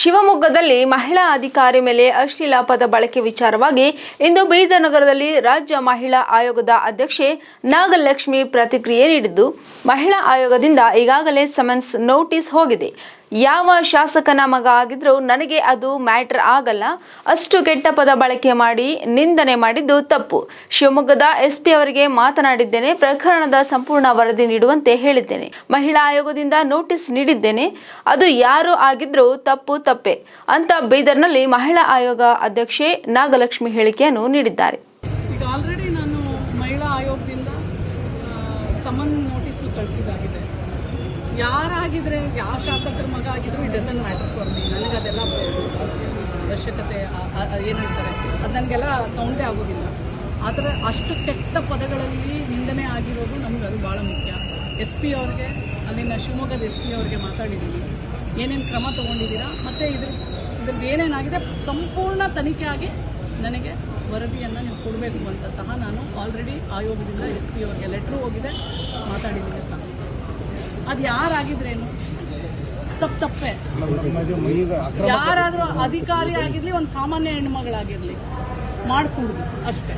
ಶಿವಮೊಗ್ಗದಲ್ಲಿ ಮಹಿಳಾ ಅಧಿಕಾರಿ ಮೇಲೆ ಅಶ್ಲೀಲ ಪದ ಬಳಕೆ ವಿಚಾರವಾಗಿ ಇಂದು ಬೀದರ್ ನಗರದಲ್ಲಿ ರಾಜ್ಯ ಮಹಿಳಾ ಆಯೋಗದ ಅಧ್ಯಕ್ಷೆ ನಾಗಲಕ್ಷ್ಮಿ ಪ್ರತಿಕ್ರಿಯೆ ನೀಡಿದ್ದು, ಮಹಿಳಾ ಆಯೋಗದಿಂದ ಈಗಾಗಲೇ ಸಮನ್ಸ್ ನೋಟಿಸ್ ಹೋಗಿದೆ. ಯಾವ ಶಾಸಕನ ಮಗ ಆಗಿದ್ರೂ ನನಗೆ ಅದು ಮ್ಯಾಟರ್ ಆಗಲ್ಲ. ಅಷ್ಟು ಕೆಟ್ಟ ಪದ ಬಳಕೆ ಮಾಡಿ ನಿಂದನೆ ಮಾಡಿದ್ದು ತಪ್ಪು. ಶಿವಮೊಗ್ಗದ ಎಸ್ಪಿ ಅವರಿಗೆ ಮಾತನಾಡಿದ್ದೇನೆ, ಪ್ರಕರಣದ ಸಂಪೂರ್ಣ ವರದಿ ನೀಡುವಂತೆ ಹೇಳಿದ್ದೇನೆ. ಮಹಿಳಾ ಆಯೋಗದಿಂದ ನೋಟಿಸ್ ನೀಡಿದ್ದೇನೆ, ಅದು ಯಾರು ಆಗಿದ್ರೂ ತಪ್ಪು ತಪ್ಪೆ ಅಂತ ಬೀದರ್ನಲ್ಲಿ ಮಹಿಳಾ ಆಯೋಗ ಅಧ್ಯಕ್ಷೆ ನಾಗಲಕ್ಷ್ಮಿ ಹೇಳಿಕೆಯನ್ನು ನೀಡಿದ್ದಾರೆ. ಆಲ್ರೆಡಿ ನಾನು ಮಹಿಳಾ ಆಯೋಗದಿಂದ ಸಮನ್ ನೋಟಿಸು ಕಳಿಸಿದಾಗಿದೆ ಯಾರಾಗಿದ್ರೆ ಯಾವ ಶಾಸಕರ ಮಗ ಆಗಿದ್ರು it doesn't matter for me ನನಗೆ ಅದೆಲ್ಲ ಅವಶ್ಯಕತೆ ಏನಂತಾರೆ ಅದು ನನಗೆಲ್ಲ ಕೌಂಟೇ ಆಗೋದಿಲ್ಲ. ಆ ಥರ ಅಷ್ಟು ಕೆಟ್ಟ ಪದಗಳಲ್ಲಿ ನಿಂದನೆ ಆಗಿರೋದು ನಮ್ಗೆ ಅದು ಭಾಳ ಮುಖ್ಯ. ಎಸ್ ಪಿ ಅವ್ರಿಗೆ, ಅಲ್ಲಿನ ಶಿವಮೊಗ್ಗದ ಎಸ್ ಪಿ ಅವ್ರಿಗೆ ಮಾತಾಡಿದ್ದೀನಿ ಏನೇನು ಕ್ರಮ ತೊಗೊಂಡಿದ್ದೀರಾ? ಮತ್ತು ಇದ್ರ, ಇದ್ರದ್ದು ಏನೇನಾಗಿದೆ? ಸಂಪೂರ್ಣ ತನಿಖೆ ನನಗೆ ವರದಿಯನ್ನು ನೀವು ಕೊಡಬೇಕು ಅಂತ ಸಹ ನಾನು ಆಲ್ರೆಡಿ ಆಯೋಗದಿಂದ ಎಸ್ ಪಿ ಅವ್ರಿಗೆ ಲೆಟ್ರು ಹೋಗಿದೆ, ಮಾತಾಡಿದ್ದೀನಿ ಸಹ. ಅದು ಯಾರಾಗಿದ್ರೇನು? ತಪ್ಪು ತಪ್ಪೆ. ಯಾರಾದರೂ ಅಧಿಕಾರಿ ಆಗಿರಲಿ ಒಂದು ಸಾಮಾನ್ಯ ಹೆಣ್ಮಗಳಾಗಿರಲಿ ಮಾಡ್ಕೊಡುದು ಅಷ್ಟೇ.